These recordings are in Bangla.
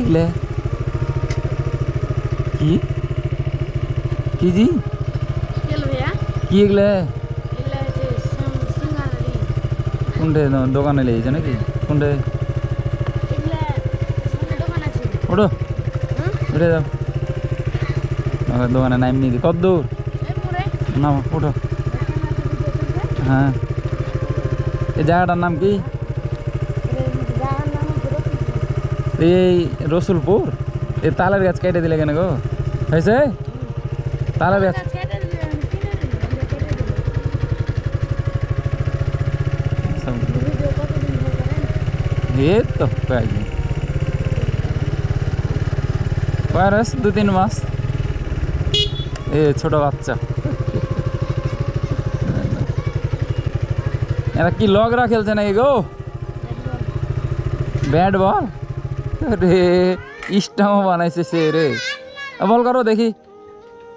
এগুলো? কি? কি জি? কি এগুলা? কোনটে দোকানে লেগেছে নাকি? কোনটে? ওটো উঠে যাও। দোকানে নাম নিয়ে কত দূর? না ওঠো। হ্যাঁ। এই জায়গাটার নাম কি এর জায়গার নাম হচ্ছে রসুলপুর। এই রসুলপুর? এই তালের গাছ কেটে দিলে কেন গো? হয়েছে? তালের গাছ? এই তো কয়েকদিন দু তিন মাস। এ ছোট বাচ্চা। এরা কি লগরা খেলছে নাকি গো? Bat ball. রে ইস্টামও বানাইছে সে রে। বল করো, দেখি।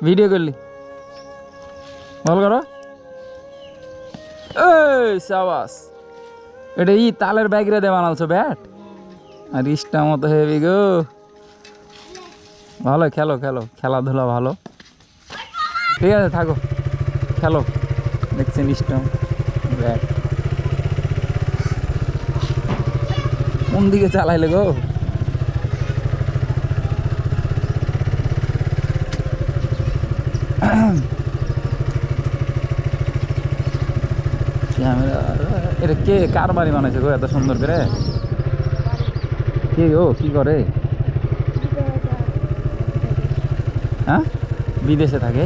ভিডিও করলি। বল করো। এই, সাবাস। এটা ই তালের ব্যাগ রে দিয়ে বানালছো, ব্যাট? আর ইস্টা মতো হেভি গো। ভালো, খেলো খেলো। খেলাধুলা ভালো। ঠিক আছে, থাকো। খেলো। দেখছেন ইস্টাম ব্যাট। কোন দিকে চালাইলে গো? এটা কে? কার বাড়ি বানাইছে গো এত সুন্দর করে? কে গো কি করে? হ্যাঁ? বিদেশে থাকে?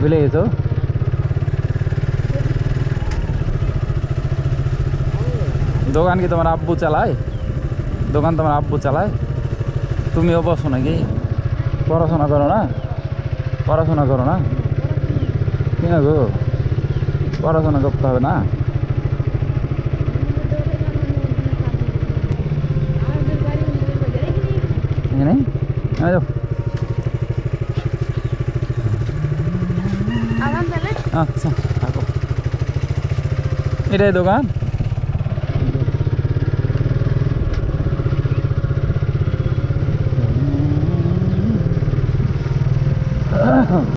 ভুলে গেছো? দোকান কি তোমার আব্বু চালায়? দোকান তোমার আব্বু চালায়? তুমিও বসো নাকি? পড়াশোনা করো না পড়াশোনা করো না কেন গো পড়াশোনা করতে হবে না এখানে এই যাও। আগাম তাহলে আচ্ছা থাকো এটাই দোকান